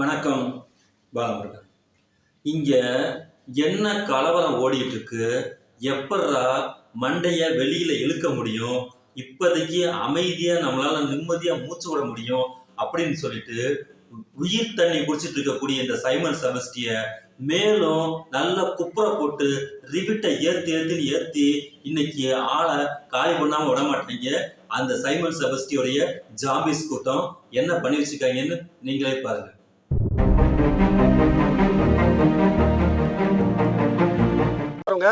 வணக்கம் பாலமுருகன். இங்கே என்ன கலவரம் ஓடிட்டு இருக்கு எப்பட்றா மண்டையை வெளியில் இழுக்க முடியும்? இப்போதைக்கு அமைதியாக நம்மளால் நிம்மதியாக மூச்சு விட முடியும் அப்படின்னு சொல்லிட்டு உயிர் தண்ணி குடிச்சிட்டு இருக்கக்கூடிய இந்த சைமன் செபஸ்டியை மேலும் நல்ல குப்புற போட்டு ரிவிட்டை ஏற்றி ஏற்றுன்னு ஏற்றி இன்னைக்கு ஆளை காலி பண்ணாமல் விட மாட்டீங்க. அந்த சைமன் செபஸ்டியோடைய ஜாபிஸ் கூட்டம் என்ன பண்ணி வச்சிருக்காங்கன்னு நீங்களே பாருங்க.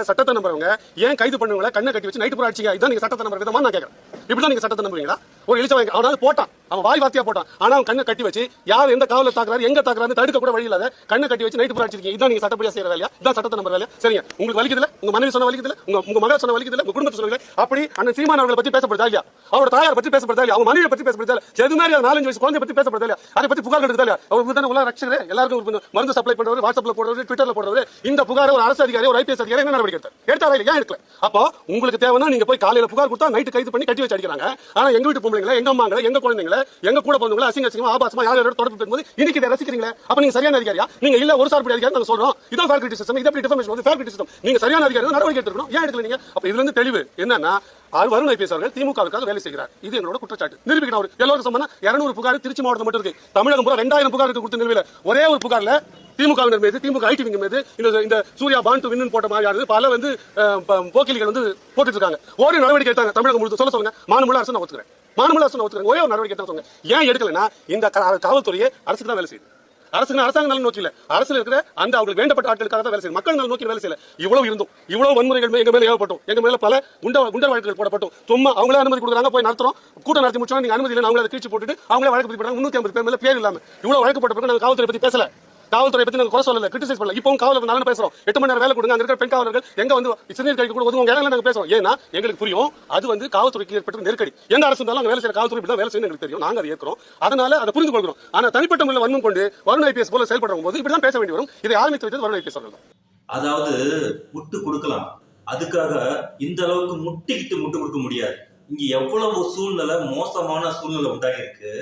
சட்டத்தை நம்புறவங்க ஏன் கைது பண்ணுவங்கள கண்ணை கட்டி வச்சு நைட்டு போராட்சிங்க அடிச்சீங்க இதான் நீங்க சட்டத்தை நம்புற விதமா நான் கேட்கறேன் இப்படிதான் நீங்க சட்டத்தை நம்புறீங்களா ஒரு எழுச்சி வாங்கி போட்டான். அவன் வாய் வார்த்தையா போட்டான். ஆனா அவன் கண்ணை கட்டி வச்சு யார் எந்த காவல தாக்குறாரு எங்க தாக்குறாரு தடுக்க கூட வழி இல்லாத கண்ணை கட்டி வச்சு நைட்டு பூரா இதான் நீங்க சட்டப்படியா செய்யற வேலையா? இதான் சட்டத்தை நம்பர் வேலையா? சரிங்க. உங்களுக்கு வலிக்குதுல உங்க மனைவி சொன்ன வலிக்குதுல உங்க உங்க மகள் சொன்ன வலிக்குதுல உங்க குடும்பத்தை சொன்ன அப்படி அண்ணன் சீமான் அவர்களை பத்தி பேசப்படுதா இல்லையா? அவரோட தாயார் பத்தி பேசப்படுதா இல்லையா? அவங்க மனைவி பத்தி பேசப்படுதா இல்லையா? எது மாதிரி நாலஞ்சு வயசு குழந்தை பத்தி பேசப்படுதா இல்லையா? அதை பத்தி புகார் எடுத்தா இல்லையா? அவர் தானே உலக ரட்சகர். எல்லாருக்கும் ஒரு மருந்து சப்ளை பண்றவர் வாட்ஸ்அப்ல போடுறது ட்விட்டர்ல போடுறது இந்த புகார் ஒரு அரசு அதிகாரி ஒரு ஐபிஎஸ் அதிகாரி என்ன நடவடிக்கை எடுத்தார்? எடுத்தாரா இல்லையா? எடுக்கல. அப்போ உங்களுக்கு தேவைன்னா நீங்க போய் காலையில புகார் கொடுத்தா நைட்டு கைது பண்ணி கட்டி வச்சு அடிக்கிறாங்க. ஆனா எங்க வீட்டு பொம்பளைங்கள எங்க அம்மாங்களை எங்க குழந்தைங்கள எங்க கூட பிறந்தவங்களை அசிங்க அசிங்கமா ஆபாசமா யாரோட தொடர்பு பெறும்போது இன்னைக்கு இதை ரசிக்கிறீங்களே? அப்ப நீங்க சரியான அதிகாரியா? நீங்க இல்ல ஒரு சார்பு அதிகாரி நாங்க சொல்றோம். இதான் ஃபேர் கிரிட்டிசிசம் இதை எப்படி டிஃபர்மேஷன் வந்து ஃபேர் கிரிட்டிசிசம் நீங்க சரியான அதிகாரி நடவடிக்கை எடுத்துக்கணும் ஏன் எடுக்கல நீங்க? அப்ப இதுல இருந்து தெளிவு. என்னன்னா ஆர் வருண் ஐபிஎஸ் அவர்கள் திமுகவுக்காக வேலை செய்கிறார். இது எங்களோட குற்றச்சாட்டு. நிரூபிக்கணும் அவர். எல்லோரும் சொன்னா இருநூறு புகார் திருச்சி மாவட்டம் மட்டும் இருக்கு. தமிழகம் பூரா ரெண்டாயிரம் புகார் கொடுத்த நிலுவையில ஒரே ஒரு புகார்ல திமுகவினர் மீது திமுக ஐடி விங்க மீது இந்த இந்த சூர்யா பாண்டு வின்னு போட்ட மாதிரி பல வந்து போக்கிலிகள் வந்து போட்டுட்டு இருக்காங்க. ஒரு நடவடிக்கை எடுத்தாங்க. தமிழகம் முழுக்க சொல்ல சொல்லுங்க. மாநில அரசு நான் ஒத்துக்கிறேன். மாநில அரசு நான் ஒரே ஒரு நடவடிக்கை தான் சொல்லுங்க ஏன் எடுக்கலைன்னா இந்த காவல்துறையை அரசுக்கு தான் வேலை செய்யுது. அரசுக்கு அரசாங்க நலன் நோக்கி இல்ல இருக்கிற அந்த அவங்களுக்கு வேண்டப்பட்ட ஆட்களுக்காக தான் வேலை செய்யும் மக்கள் நலன் நோக்கி வேலை செய்யல. இவ்வளவு இருந்தும் இவ்வளவு வன்முறைகள் எங்க மேல ஏவப்பட்டோம். எங்க மேல பல குண்ட குண்டர் வழக்குகள் போடப்பட்டோம். சும்மா அவங்களே அனுமதி கொடுக்குறாங்க போய் நடத்துறோம். கூட்டம் நடத்தி முடிச்சோம் நீங்க அனுமதி இல்லை அவங்கள கீழ்ச்சி போட்டுட்டு அவங்களே வழக்கு பதிவு பண்ணாங்க. முன்னூத்தி ஐம்பது பேர் மேல பேர் இல்லாம. இவ்வளவு வழக்கு போட்ட பிறகு நாங்கள் காவல்துறை பத்தி பேசல. காவல்துறை பத்தி நாங்க குறை சொல்லல கிரிட்டிசைஸ் பண்ணல. இப்பவும் காவலர் நல்லா பேசுறோம். எட்டு மணி நேரம் வேலை கொடுங்க அங்க இருக்கிற பெண் காவலர்கள் எங்க வந்து சிறுநீர் கழிக்க கூட ஒதுங்க நாங்க பேசுறோம். ஏன்னா எங்களுக்கு புரியும் அது வந்து காவல்துறைக்கு ஏற்பட்ட நெருக்கடி. எந்த அரசு இருந்தாலும் வேலை செய்யற காவல்துறை இப்படி தான் வேலை செய்யணும் எங்களுக்கு தெரியும். நாங்க அதை ஏற்கிறோம். அதனால அதை புரிந்து கொள்கிறோம் ஆனா தனிப்பட்ட முறையில் வன்மம் கொண்டு வருண் ஐபிஎஸ் போல செயல்படும் போது இப்படி தான் பேச வேண்டி வரும். இதை ஆரம்பித்து வைத்தது வருண் ஐபிஎஸ் அவர்கள் அதாவது முட்டு கொடுக்கலாம். அதுக்காக இந்த அளவுக்கு முட்டிக்கிட்டு முட்டு கொடுக்க முடியாது. இங்க எவ்வளவு சூழ்நிலை மோசமான சூழ்நிலை உண்டாகி இருக்கு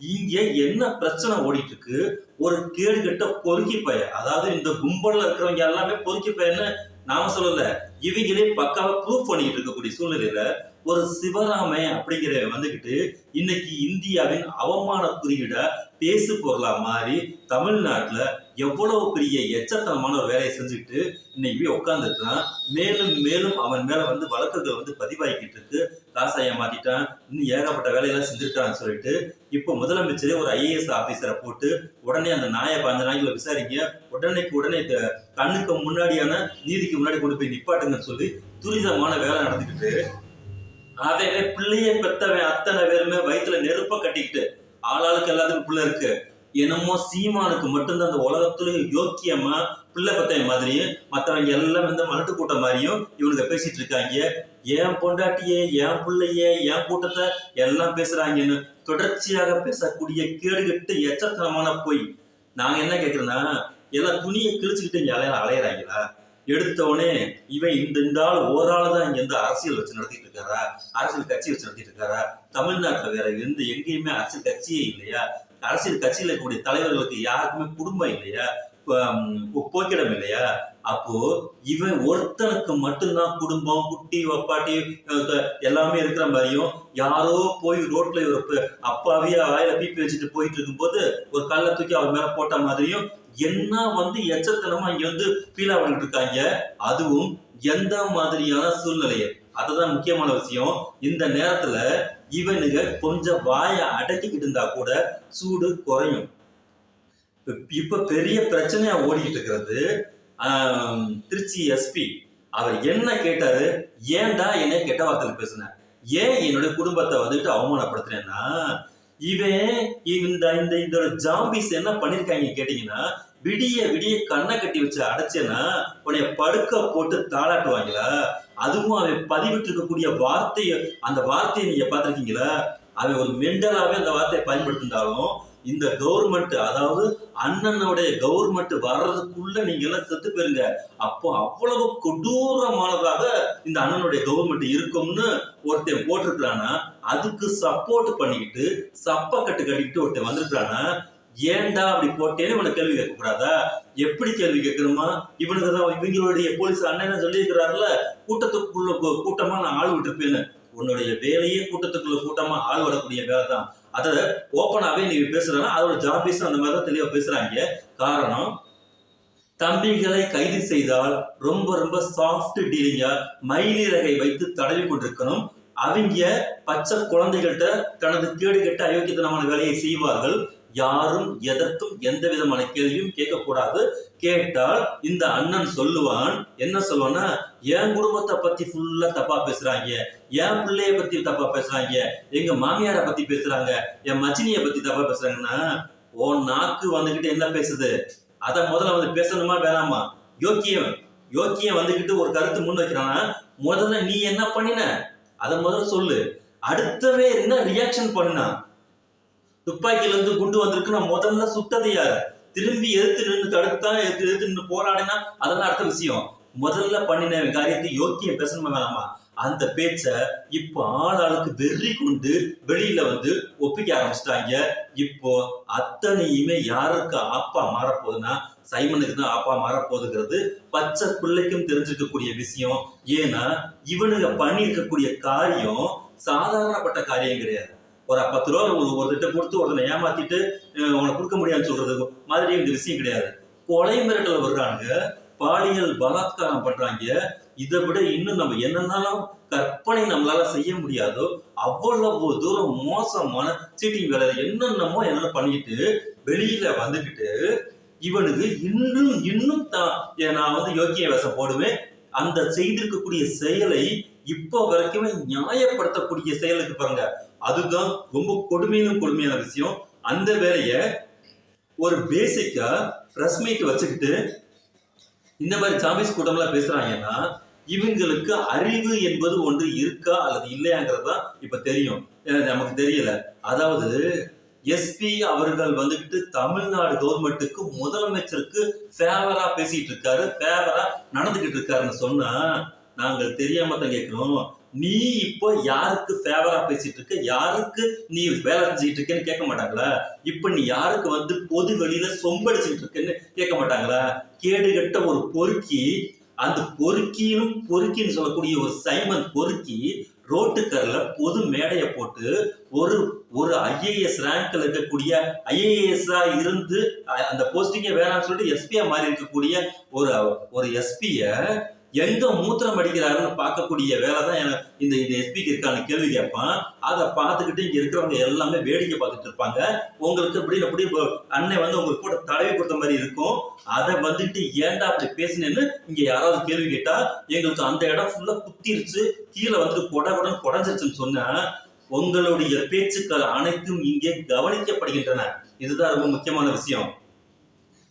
இங்கே என்ன பிரச்சனை ஓடிட்டு இருக்கு ஒரு கேடு கெட்ட பொறுக்கி பய அதாவது இந்த கும்பல்ல இருக்கிறவங்க எல்லாமே பொறுக்கி பயன்னு நாம சொல்லல. இவங்களே பக்காவா ப்ரூவ் பண்ணிட்டு இருக்கக்கூடிய சூழ்நிலையில ஒரு சிவராமை அப்படிங்கிற வந்துகிட்டு இன்னைக்கு இந்தியாவின் அவமான குறியீட பேசு பொருளா மாறி தமிழ்நாட்டுல எவ்வளவு பெரிய எச்சத்தனமான ஒரு வேலையை செஞ்சுட்டு இன்னைக்கு போய் உட்காந்துருக்கான் மேலும் மேலும் அவன் மேல வந்து வழக்குகள் வந்து பதிவாகிக்கிட்டு இருக்கு. காசாய மாத்திட்டான் இன்னும் ஏகப்பட்ட வேலையெல்லாம் செஞ்சிருக்கான்னு சொல்லிட்டு இப்போ முதலமைச்சரே ஒரு ஐஏஎஸ் ஆபீசரை போட்டு உடனே அந்த நாயை பாஞ்ச நாய்களை விசாரிங்க. உடனேக்கு உடனே இந்த கண்ணுக்கு முன்னாடியான நீதிக்கு முன்னாடி கொண்டு போய் நிப்பாட்டுங்கன்னு சொல்லி துரிதமான வேலை நடந்துக்கிட்டு அதே பிள்ளைய பெத்தவன் அத்தனை பேருமே வயித்துல நெருப்ப கட்டிக்கிட்டு ஆளாளுக்கு எல்லாத்துக்கும் பிள்ளை இருக்கு. என்னமோ சீமானுக்கு மட்டும்தான் அந்த உலகத்துல யோக்கியமா பிள்ளை பெத்தவன் மாதிரியும் மத்தவங்க எல்லாம் வந்து மலட்டு கூட்டம் மாதிரியும் இவனுங்க பேசிட்டு இருக்காங்க. ஏன் பொண்டாட்டியே ஏன் பிள்ளையே ஏன் கூட்டத்தை எல்லாம் பேசுறாங்கன்னு தொடர்ச்சியாக பேசக்கூடிய கேடுகட்டு எச்சத்தனமான பொய். நாங்க என்ன கேக்குறோம்னா எல்லாம் துணியை கிழிச்சுக்கிட்டு இங்க அலைய அலையறாங்களா? எடுத்தவனே இவன் இந்த இந்த ஆள் ஓராள் தான் இங்க இருந்து அரசியல் வச்சு நடத்திட்டு இருக்காரா? அரசியல் கட்சி வச்சு நடத்திட்டு இருக்காரா? தமிழ்நாட்டுல வேற எந்த எங்கேயுமே அரசியல் கட்சியே இல்லையா? அரசியல் கட்சியில் இருக்கக்கூடிய தலைவர்களுக்கு யாருக்குமே குடும்பம் இல்லையா? போக்கிடம் இல்லையா? அப்போ இவன் ஒருத்தனுக்கு மட்டும்தான் குடும்பம் குட்டி வப்பாட்டி எல்லாமே இருக்கிற மாதிரியும் யாரோ போய் ரோட்ல ஒரு அப்பாவே வாயில பீப்பி வச்சுட்டு போயிட்டு இருக்கும்போது ஒரு கல்லை தூக்கி அவர் மேல போட்ட மாதிரியும் என்ன வந்து எச்சத்தனமா இங்க வந்து ஃபீல் ஆகிட்டு இருக்காங்க? அதுவும் எந்த மாதிரியான சூழ்நிலையை? அதுதான் முக்கியமான விஷயம். இந்த நேரத்துல இவனுங்க கொஞ்சம் வாயை அடக்கிக்கிட்டு இருந்தா கூட சூடு குறையும். இப்ப- பெரிய பிரச்சனையா ஓடிக்கிட்டு இருக்கிறது திருச்சி எஸ்பி. அவர் என்ன கேட்டாரு? ஏன்டா என்னை கெட்ட வார்த்தையில் பேசுன? ஏன் என்னுடைய குடும்பத்தை வந்துட்டு அவமானப்படுத்துறேன்னா இவன் இந்த இந்த இதோட ஜாம்பிஸ் என்ன பண்ணிருக்காங்க கேட்டீங்கன்னா விடிய விடிய கண்ணை கட்டி வச்சு அடைச்சேன்னா உன்னைய படுக்க போட்டு தாளாட்டுவாங்களா? அதுவும் அவன் பதிவிட்டு இருக்கக்கூடிய வார்த்தையை அந்த வார்த்தையை நீங்க பார்த்துருக்கீங்களா? அவன் ஒரு மெண்டலாவே அந்த வார்த்தையை பயன்படுத்தினாலும் இந்த கவர்மெண்ட் அதாவது அண்ணனுடைய கவர்மெண்ட் வர்றதுக்குள்ள நீங்க எல்லாம் செத்து போயிருங்க. அப்போ அவ்வளவு கொடூரமானதாக இந்த அண்ணனுடைய கவர்மெண்ட் இருக்கும்னு ஒருத்தன் போட்டிருக்கிறானா அதுக்கு சப்போர்ட் பண்ணிக்கிட்டு சப்ப கட்டு கட்டிக்கிட்டு ஒருத்தன் வந்திருக்கிறானா ஏன்டா அப்படி போட்டேன்னு இவனை கேள்வி கேட்கக்கூடாதா? எப்படி கேள்வி கேட்கணுமா? இவனுக்கு தான் இவங்களுடைய போலீஸ் அண்ணன் சொல்லியிருக்கிறாருல கூட்டத்துக்குள்ள கூட்டமா நான் ஆள் விட்டுருப்பேன்னு உன்னுடைய வேலையே கூட்டத்துக்குள்ள கூட்டமா ஆள் விடக்கூடிய வேலை தான் அதை ஓப்பனாவே நீ பேசுறனா அதோட ஜாபீஸ் அந்த மாதிரி தான் தெளிவா பேசுறாங்க. காரணம் தம்பிகளை கைது செய்தால் ரொம்ப ரொம்ப சாஃப்ட் டீலிங்கா மயிலிறகை வைத்து தடவி கொண்டிருக்கணும். அவங்க பச்சை குழந்தைகள்கிட்ட தனது கேடு கெட்ட அயோக்கியத்தனமான வேலையை செய்வார்கள். யாரும் எதற்கும் எந்த விதமான கேள்வியும் கேட்கக்கூடாது. கேட்டால் இந்த அண்ணன் சொல்லுவான் என்ன சொல்லுவான்னா என் குடும்பத்தை பத்தி ஃபுல்லா தப்பா பேசுறாங்க. என் பிள்ளைய பத்தி தப்பா பேசுறாங்க. எங்க மாமியாரை பத்தி பேசுறாங்க. என் மச்சினிய பத்தி தப்பா பேசுறாங்கன்னா உன் நாக்கு வந்துகிட்டு என்ன பேசுது? அதை முதல்ல வந்து பேசணுமா வேணாமா? யோக்கியம் யோக்கியம் வந்துகிட்டு ஒரு கருத்து முன் வைக்கிறானா முதல்ல நீ என்ன பண்ணின? அதை முதல்ல சொல்லு. அடுத்தவே என்ன ரியாக்ஷன் பண்ணான் துப்பாக்கியில இருந்து குண்டு வந்திருக்கு. நான் முதல்ல சுட்டது யாரு? திரும்பி எதிர்த்து நின்று தடுத்தா எதிர்த்து எதிர்த்து நின்று போராடினா அதெல்லாம் அடுத்த விஷயம். முதல்ல பண்ணின காரியத்தை யோக்கியம் பேசணுமா வேணாமா அந்த பேச்ச இப்போ ஆளாளுக்கு வெறி கொண்டு வெளியில வந்து ஒப்பிக்க ஆரம்பிச்சிட்டாங்க. இப்போ அத்தனையுமே யாருக்கு ஆப்பா மாறப்போகுதுன்னா சைமனுக்கு தான் ஆப்பா மாறப்போகுதுங்கிறது பச்சை பிள்ளைக்கும் தெரிஞ்சிருக்கக்கூடிய விஷயம். ஏன்னா இவனுங்க பண்ணியிருக்கக்கூடிய காரியம் சாதாரணப்பட்ட காரியம் கிடையாது. ஒரு பத்து ரூபா ஒரு ஒருத்தட்ட கொடுத்து ஒருத்தனை ஏமாத்திட்டு உனக்கு கொடுக்க முடியாதுன்னு சொல்றது மாதிரி இந்த விஷயம் கிடையாது. கொலை மிரட்டல் வர்றாங்க. பாலியல் பலாத்காரம் பண்றாங்க. இதை விட இன்னும் நம்ம என்னென்னாலும் கற்பனை நம்மளால செய்ய முடியாதோ அவ்வளவு தூரம் மோசமான சீட்டிங் வேலை என்னென்னமோ என்னென்ன பண்ணிட்டு வெளியில வந்துக்கிட்டு இவனுக்கு இன்னும் இன்னும் தான் நான் வந்து யோக்கிய வேஷம் போடுவேன். அந்த செய்திருக்கக்கூடிய செயலை இப்போ வரைக்குமே நியாயப்படுத்தக்கூடிய செயலுக்கு பாருங்க. அதுதான் ரொம்ப கொடுமையிலும் கொடுமையான விஷயம். அந்த வேலைய ஒரு பேசிக்கா பிரஸ் மீட் வச்சுக்கிட்டு இந்த மாதிரி சாமிஸ் கூட்டம்லாம் பேசுறாங்கன்னா இவங்களுக்கு அறிவு என்பது ஒன்று இருக்கா அல்லது இல்லையாங்கிறது தான் இப்ப தெரியும். நமக்கு தெரியல. அதாவது எஸ்பி அவர்கள் வந்துகிட்டு தமிழ்நாடு கவர்மெண்ட்டுக்கு முதலமைச்சருக்கு ஃபேவரா பேசிட்டு இருக்காரு ஃபேவரா நடந்துகிட்டு இருக்காருன்னு சொன்னா நாங்கள் தெரியாம தான் கேட்கிறோம். நீ இப்போ யாருக்கு ஃபேவரா பேசிட்டு இருக்க? யாருக்கு நீ வேலை செஞ்சுட்டு இருக்கேன்னு கேட்க மாட்டாங்களா? இப்ப நீ யாருக்கு வந்து பொது வெளியில சொம்படிச்சுட்டு இருக்கேன்னு கேட்க மாட்டாங்களா? கேடுகட்ட ஒரு பொறுக்கி அந்த பொறுக்கியும் பொறுக்கின்னு சொல்லக்கூடிய ஒரு சைமன் பொறுக்கி ரோட்டுக்கரில் பொது மேடையை போட்டு ஒரு ஒரு ஐஏஎஸ் ரேங்க்ல இருக்கக்கூடிய ஐஏஎஸ்ஸா இருந்து அந்த போஸ்டிங்கே வேணாம்னு சொல்லிட்டு எஸ்பியா மாறி இருக்கக்கூடிய ஒரு ஒரு எஸ்பியை எங்க மூத்திரம் அடிக்கிறாருன்னு பார்க்கக்கூடிய வேலை தான் இந்த இந்த எஸ்பிக்கு இருக்கான கேள்வி கேட்பான். அதை பார்த்துக்கிட்டு இங்க இருக்கிறவங்க எல்லாமே வேடிக்கை பார்த்துட்டு இருப்பாங்க. உங்களுக்கு இப்படி இப்படி அன்னை வந்து உங்களுக்கு கூட தடவி கொடுத்த மாதிரி இருக்கும். அதை வந்துட்டு ஏன்டா அப்படி பேசினேன்னு இங்க யாராவது கேள்வி கேட்டா எங்களுக்கு அந்த இடம் ஃபுல்லா குத்திருச்சு. கீழே வந்துட்டு கொட கொடன்னு குடஞ்சிருச்சுன்னு சொன்னா உங்களுடைய பேச்சுக்கள் அனைத்தும் இங்கே கவனிக்கப்படுகின்றன. இதுதான் ரொம்ப முக்கியமான விஷயம்.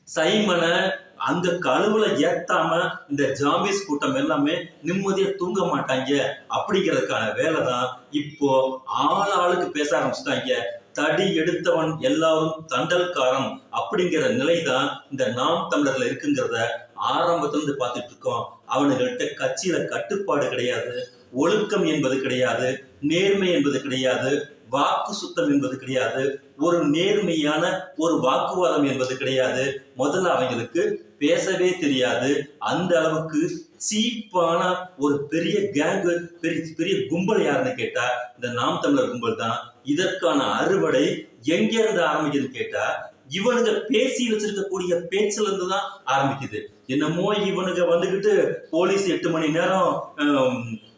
சைமனை அந்த கழுவுல ஏத்தாம இந்த ஜாம்பிஸ் கூட்டம் எல்லாமே நிம்மதியா தூங்க மாட்டாங்க. அப்படிங்கிறதுக்கான வேலை தான் இப்போ ஆள் ஆளுக்கு பேச ஆரம்பிச்சிட்டாங்க. தடி எடுத்தவன் எல்லாரும் தண்டல்காரன் அப்படிங்கிற நிலை தான் இந்த நாம் தமிழர்ல இருக்குங்கிறத ஆரம்பத்துல இருந்து பார்த்துட்டு இருக்கோம். அவனுங்கள்ட்ட கட்சியில கட்டுப்பாடு கிடையாது. ஒழுக்கம் என்பது கிடையாது. நேர்மை என்பது கிடையாது. வாக்கு சுத்தம் என்பது கிடையாது. ஒரு நேர்மையான ஒரு வாக்குவாதம் என்பது கிடையாது. முதல்ல அவங்களுக்கு பேசவே தெரியாது. அந்த அளவுக்கு சீப்பான ஒரு பெரிய கேங்கு பெரிய பெரிய கும்பல் யாருன்னு கேட்டா இந்த நாம் தமிழர் கும்பல் தான். இதற்கான அறுவடை எங்கிருந்து ஆரம்பிக்குதுன்னு கேட்டா இவனுங்க பேசி வச்சிருக்கக்கூடிய பேச்சுல இருந்து தான் ஆரம்பிக்குது. என்னமோ இவனுங்க வந்துகிட்டு போலீஸ் எட்டு மணி நேரம்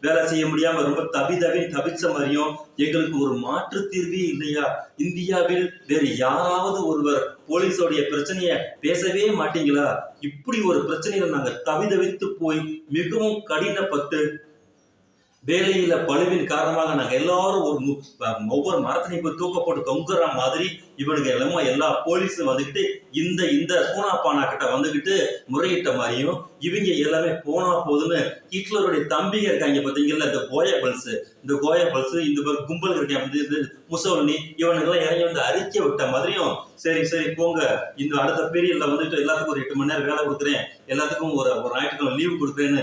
வேலை செய்ய முடியாம ரொம்ப தபி தபின்னு தவிச்ச மாதிரியும் எங்களுக்கு ஒரு மாற்று தீர்வே இல்லையா? இந்தியாவில் வேறு யாராவது ஒருவர் போலீஸோடைய பிரச்சனைய பேசவே மாட்டீங்களா? இப்படி ஒரு பிரச்சனையில நாங்க தவிதவித்து போய் மிகவும் கடினப்பட்டு வேலையில பழுவின் காரணமாக நாங்க எல்லாரும் ஒரு மு- ஒவ்வொரு மரத்தினை போய் தூக்க போட்டு தொங்குற மாதிரி இவனுக்கு எல்லாமே எல்லா போலீஸும் வந்துக்கிட்டு இந்த இந்த சூனாப்பானா கிட்ட வந்துக்கிட்டு முறையிட்ட மாதிரியும் இவங்க எல்லாமே போனா போதுன்னு ஹிட்லருடைய தம்பிங்க இருக்காங்க பார்த்தீங்கல்ல இந்த கோயபல்ஸ் இந்த கோயபல்ஸ் இந்த மாதிரி கும்பல் இருக்காங்க முசோலினி இவனுக்கெல்லாம் இறங்கி வந்து அறிக்கை விட்ட மாதிரியும் சரி சரி போங்க. இந்த அடுத்த பீரியட்ல வந்துட்டு எல்லாத்துக்கும் ஒரு எட்டு மணி நேரம் வேலை கொடுக்குறேன். எல்லாத்துக்கும் ஒரு ஒரு ஞாயிற்றுக்கிழமை லீவு கொடுக்குறேன்னு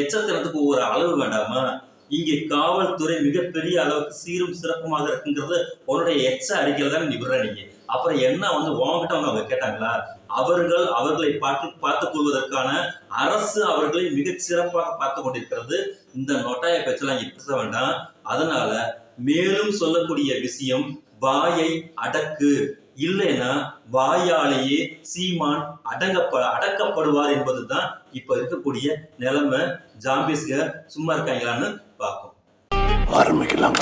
எச்சத்தனத்துக்கு ஒரு அளவு வேண்டாமா இங்கே காவல்துறை மிகப்பெரிய அளவுக்கு சீரும் சிறப்புமாக இருக்குங்கிறது உன்னுடைய எச்ச அறிக்கையில் தான் நீ விடுற நீங்க. அப்புறம் என்ன வந்து உங்ககிட்ட வந்து அவங்க கேட்டாங்களா? அவர்கள் அவர்களை பார்த்து பார்த்துக் கொள்வதற்கான அரசு அவர்களை மிகச் சிறப்பாக பார்த்து கொண்டிருக்கிறது. இந்த நொட்டாய பேச்செல்லாம் இங்க பேச வேண்டாம். அதனால மேலும் சொல்லக்கூடிய விஷயம் வாயை அடக்கு. இல்லைன்னா வாயாலேயே சீமான் அடங்கப்ப அடக்கப்படுவார் என்பதுதான் இப்ப இருக்கக்கூடிய நிலைமை. ஜாம்பிஸ்கர் சும்மா இருக்காங்களான்னு பார்ப்போம். ஆரம்பிக்கலாம்.